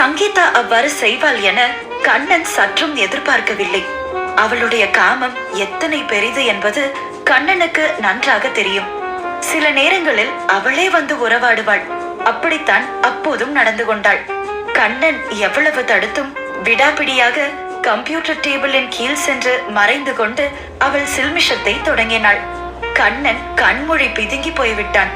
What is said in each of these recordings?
சங்கீதா அவ்வாறு செய்வாள் என கண்ணன் சற்றும் எதிர்பார்க்கவில்லை. அவளுடைய காமம் எத்தனை பெரிது என்பது கண்ணனுக்கு நன்றாக தெரியும். சில நேரங்களில் அவளே வந்து உறவாடுவாள். அப்படித்தான் அப்போதும் நடந்து கொண்டாள். கண்ணன் எவ்வளவு தடுத்தும் விடாபிடியாக கம்ப்யூட்டர் டேபிளின் கீழ் சென்று மறைந்து கொண்டு அவள் சில்மிஷத்தை தொடங்கினாள். கண்ணன் கண்மொழி பிதுங்கி போய்விட்டான்.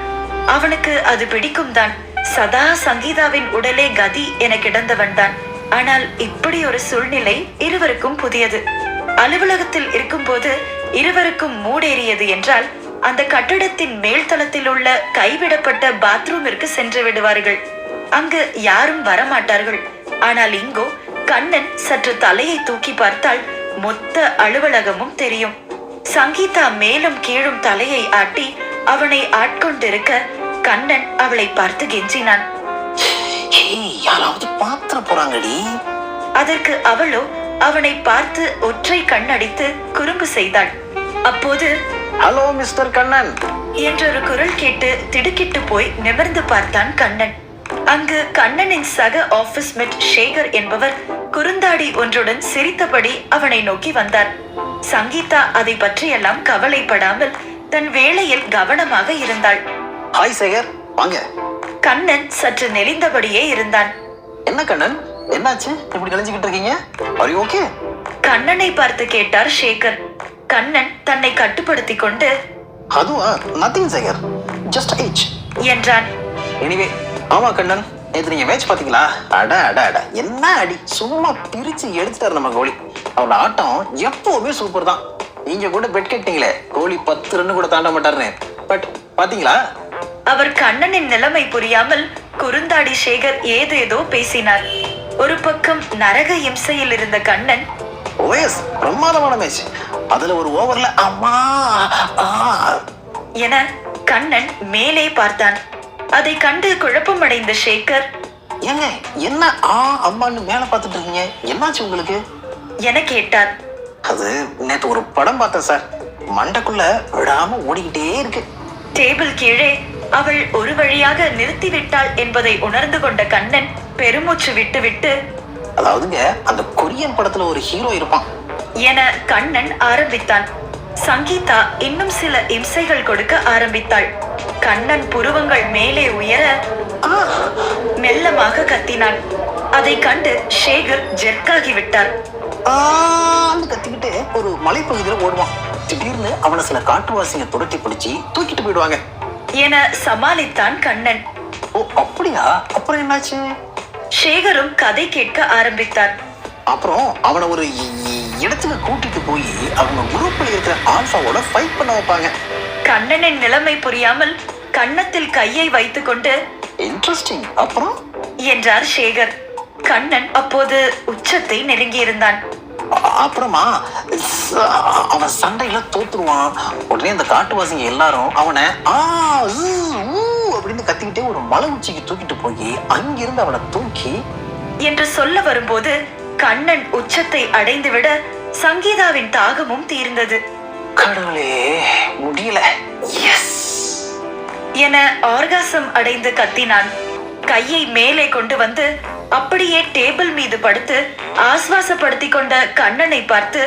அவனுக்கு அது பிடிக்கும் தான். சதா சங்கீதாவின் உடலே கதி என கிடந்தவன் தான். ஆனால் இப்படி ஒரு சூழ்நிலை இருவருக்கும் புதியது. அலுவலகத்தில் இருக்கும்போது இருவருக்கும் மூடேறியது என்றால் அந்த கட்டடத்தின் மேல்தளத்தில் உள்ள கைவிடப்பட்ட பாத்ரூமிற்கு சென்று விடுவார்கள். அங்கு யாரும் வரமாட்டார்கள். ஆனால் இங்கோ கண்ணன் சற்று தலையை தூக்கி பார்த்தால் மொத்த அலுவலகமும் தெரியும். சங்கீதா மேலும் கீழும் தலையை ஆட்டி அவனை ஆட்கொண்டிருக்க கண்ணன் அவளை பார்த்து கெஞ்சினான். யாராவது பாத்திர போறாங்கடி. அதற்கு அவளோ அவனை பார்த்து ஒற்றை கண்ணடித்து குறும்பு செய்தாள். அப்போது ஹலோ மிஸ்டர் கண்ணன். என்றொரு குரல் கேட்டு திடுக்கிட்டு போய் நிமிர்ந்து பார்த்தான் கண்ணன். அங்கு கண்ணனின் சக ஆபீஸ் மெட் சேகர் என்பவர் குறுந்தாடி ஒன்றுடன் சிரித்தபடி அவனை நோக்கி வந்தார். சங்கீதா அதை பற்றியெல்லாம் கவலைப்படாமல் தன் வேலையில் கவனமாக இருந்தாள். ஹாய் சேகர் வாங்க. கண்ணன் சற்று நெளிந்தபடியே இருந்தான். என்ன கண்ணன்? என்னாச்சு? இப்படி கழிஞ்சுக்கிட்டு இருக்கீங்க? You ஓகே கண்ணனை பார்த்து கேட்டார் சேகர். கண்ணன் தன்னை கட்டுப்படுத்திக் கொண்டு அதுவா? நத்திங் சேகர். ஜஸ்ட் ஏஜ் என்றான். எனிவே ஆமா கண்ணன் நேத்து நீங்க மேட்ச் பாத்தீங்களா அட அட அட. என்ன அடி? சும்மா பிரிச்சு எடுத்துட்டாரு நம்ம கோலி. அவரோட ஆட்டம் எப்பவுமே சூப்பர் தான். நீங்க கூட பெட் கட்டிங்களே. கோலி பத்து ரன் கூட தாண்ட மாட்டாருன்னு. பட் பாத்தீங்களா அவர் கண்ணனின் நிலைமை புரியாமல் குறுந்தாடி சேகர் ஏதேதோ பேசினார். ஒரு பக்கம் நரக இம்சையில் இருந்த கண்ணன் ஓஎஸ் பிரமாதமான மேட்ச் அதுல ஒரு ஓவர்ல அம்மா என கண்ணன் மேலே பார்த்தான். அதை கண்டு குழப்பமடைந்த சேகர் ஏங்க என்ன ஆ அம்மான்னு மேல பார்த்துட்டு இருக்கீங்க? என்னாச்சு உங்களுக்கு? என கேட்டார். அது நேத்து ஒரு படம் பார்த்தேன் சார். மண்டைக்குள்ள விடாம ஓடிக்கிட்டே இருக்கு. டேபிள் கீழே அவள் ஒரு வழியாக நிறுத்திவிட்டாள் என்பதை உணர்ந்து கொண்ட கண்ணன் பெருமூச்சு விட்டுவிட்டு அதாவதுங்க அந்த கொரியன் படத்துல ஒரு ஹீரோ இருப்பான். என கண்ணன் ஆரம்பித்தான். சங்கீதா இன்னும் சில இம்சைகள் கொடுக்க ஆரம்பித்தாள். கண்ணன் புருவங்கள் மேலே உயர ஆ, மெல்லமாக கத்தினான். அதை கண்டு சேகர் ஜெர்க்காகி விட்டார் கத்திக்கிட்டு ஒரு மலைப்பகுதியில ஓடுவான். திடீர்னு அவனை சில காட்டுவாசிங்க துரட்டி பிடிச்சி தூக்கிட்டு போயிடுவாங்க. என சமாளித்தான் கண்ணன். ஓ அப்படியா? அப்புறம் என்னாச்சு? சேகரும் கதை கேட்க ஆரம்பித்தார் அப்புறம் அவனை ஒரு இடத்துக்கு கூட்டிட்டு போய் அவங்க குரூப்ல இருக்கிற ஆல்பாவோட ஃபைட் பண்ண வைப்பாங்க. கண்ணனின் நிலைமை புரியாமல் கன்னத்தில் கையை வைத்துக்கொண்டு இன்ட்ரெஸ்டிங் அப்புறம்? என்றார் சேகர். கண்ணன் அப்போது உச்சத்தை நெருங்கியிருந்தான். அப்புறமா அவன் சண்டையில தோத்துருவான். உடனே அந்த காட்டுவாசிங்க எல்லாரும் அவனை ஆ அப்படின்னு கத்திக்கிட்டே ஒரு மலை உச்சிக்கு தூக்கிட்டு போய் அங்கிருந்து அவனை தூக்கி என்று சொல்ல வரும்போது கண்ணன் உச்சத்தை அடைந்துவிட சங்கீதாவின் தாகமும் தீர்ந்தது. கடவுளே முடியல. எஸ் என ஆர்காசம் அடைந்து கத்தினான். கையை மேலே கொண்டு வந்து அப்படியே டேபிள் மீது படுத்து ஆஸ்வாசப்படுத்திக் கொண்ட கண்ணனை பார்த்து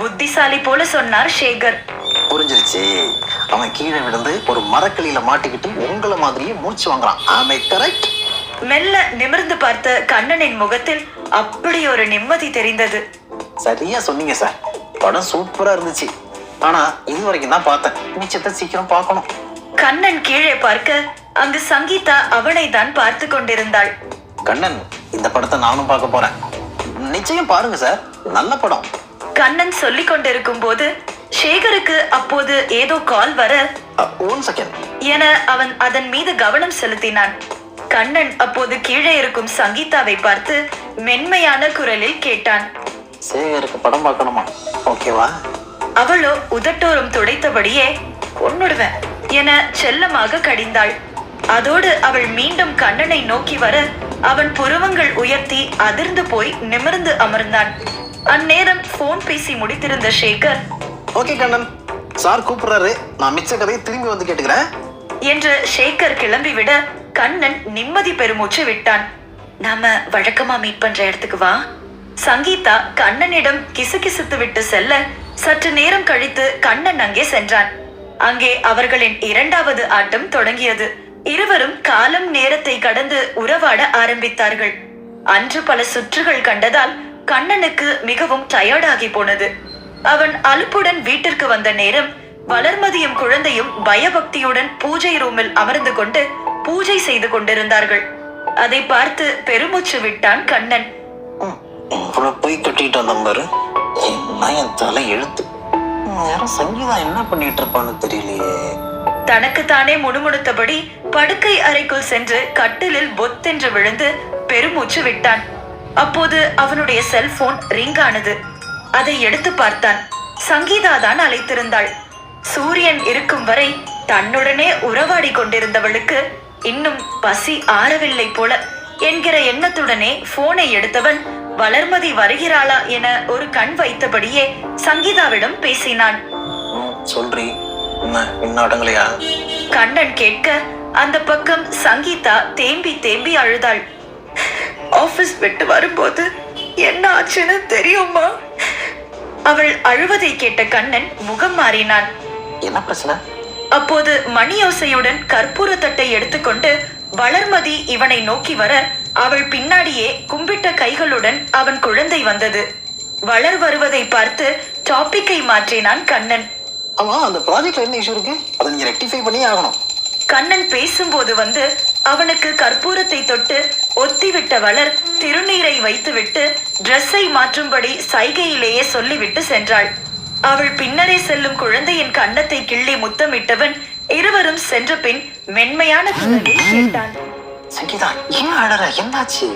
புத்திசாலி போல சொன்னார் சேகர். புரிஞ்சிருச்சு. அவன் கீழே விழுந்து ஒரு மரக்கிளியில மாட்டிக்கிட்டு உங்களை மாதிரியே மூச்சு வாங்குறான். ஆமை கரெக்ட் மெல்ல நிமிர்ந்து பார்த்த கண்ணனின் முகத்தில் அப்படி ஒரு நிம்மதி தெரிந்தது. சரியா சொன்னீங்க சார் படம் சூப்பரா இருந்துச்சு. ஆனா இது வரைக்கும் தான் பார்த்தேன். மிச்சத்தை சீக்கிரம் பார்க்கணும். கண்ணன் கீழே பார்க்க அங்கு சங்கீதா அவனை தான் பார்த்து கொண்டிருந்தாள். கண்ணன் இந்த படத்தை நானும் பார்க்க போறேன். நிச்சயம் பாருங்க சார். நல்ல படம். கண்ணன் சொல்லிக் கொண்டிருக்கும் போது சேகருக்கு அப்போது ஏதோ கால் வர ஒன் செகண்ட் என அவன் அதன் மீது கவனம் செலுத்தினான். கண்ணன் அப்போது கீழே இருக்கும் சங்கீதாவை பார்த்து மென்மையான குரலில் கேட்டான். சேகருக்கு படம் பார்க்கணுமா? ஓகேவா அவளோ உதட்டோரம் துடைத்தபடியே கொன்னுடுவேன் என செல்லமாக கடிந்தாள். அதோடு அவள் மீண்டும் கண்ணனை நோக்கி வர அவன் புருவங்கள் உயர்த்தி அதிர்ந்து போய் நிமிர்ந்து அமர்ந்தான். அந்நேரம் போன் பேசி முடித்திருந்த சேகர் ஓகே கண்ணன். சார் கூப்பிடுறாரு. நான் மிச்ச கதையை திரும்பி வந்து கேட்டுக்கிறேன். என்று சேகர் கிளம்பிவிட கண்ணன் நிம்மதி பெருமூச்சு விட்டான். நாம வழக்கமா மீட் பண்ற இடத்துக்கு வா. சங்கீதா கண்ணனிடம் கிசுகிசுத்து விட்டு செல்ல சற்று நேரம் கழித்து கண்ணன் அங்கே சென்றான். அங்கே அவர்களின் இரண்டாவது ஆட்டம் தொடங்கியது. இருவரும் காலம் நேரத்தை கடந்து உறவாட ஆரம்பித்தார்கள். அன்று பல சுற்றுகள் கண்டதால் கண்ணனுக்கு மிகவும் டயர்டாகி போனது. அவன் அலுப்புடன் வீட்டிற்கு வந்த நேரம் வளர்மதியும் குழந்தையும் பயபக்தியுடன் பூஜை ரூமில் அமர்ந்து கொண்டு பூஜை செய்து கொண்டிருந்தார்கள். அதை பார்த்து பெருமூச்சு விட்டான் கண்ணன். இவ்வளவு போய் கட்டிட்டு வந்தோம் பாரு என் தலை எழுத்து? ம், யாரும் சங்கீதா என்ன பண்ணிட்டு இருப்பான்னு தெரியலையே. தனக்குத்தானே முணுமுணுத்தபடி படுக்கை அறைக்குள் சென்று கட்டிலில் பொத்தென்று விழுந்து பெருமூச்சு விட்டான். அப்போது அவனுடைய செல்போன் ரிங் ஆனது அதை எடுத்து பார்த்தான். சங்கீதா தான் அழைத்திருந்தாள். சூரியன் இருக்கும் வரை தன்னுடனே உறவாடி கொண்டிருந்தவளுக்கு இன்னும் பசி ஆறவில்லை போல என்கிற எண்ணத்துடனே போனை எடுத்தவன் வளர்மதி வருகிறாளா என ஒரு கண் வைத்தபடியே சங்கீதாவிடம் பேசினான். சொல்றேன். இன்னும் அடங்கலையா? கண்ணன் கேட்க அந்த பக்கம் சங்கீதா தேம்பி தேம்பி அழுதாள். ஆபீஸ் விட்டு வரும்போது என்ன ஆச்சுன்னு தெரியுமா? அவள் அழுவதை கேட்ட கண்ணன் முகம் மாறினான். என்ன பிரச்சனை? அப்போது மணியோசையுடன் கற்பூர தட்டை எடுத்துக்கொண்டு வளர்மதி இவனை நோக்கி வர அவள் பின்னாடியே கும்பிட்ட கைகளுடன் அவன் குழந்தை வந்தது. வளர் வருவதை பார்த்து டாபிக்கை மாற்றினான் கண்ணன். ஆமா அந்த ப்ராஜெக்ட்ல என்ன இஷ்யூ இருக்கு? அதை நீங்க ரெக்டிஃபை பண்ணியே ஆகணும். கண்ணன் பேசும்போது வந்து அவனுக்கு கற்பூரத்தை தொட்டு ஒத்திவிட்ட வளர் திருநீரை வைத்துவிட்டு ட்ரெஸ்ஸை மாற்றும்படி சைகையிலேயே சொல்லிவிட்டு சென்றாள். அவள் பின்னரே செல்லும் குழந்தையின் கன்னத்தை கிள்ளி முத்தமிட்டவன் இருவரும் சென்ற பின் மென்மையான குரலில் கேட்டான். சங்கீதா ஏன் அழற? என்னாச்சு?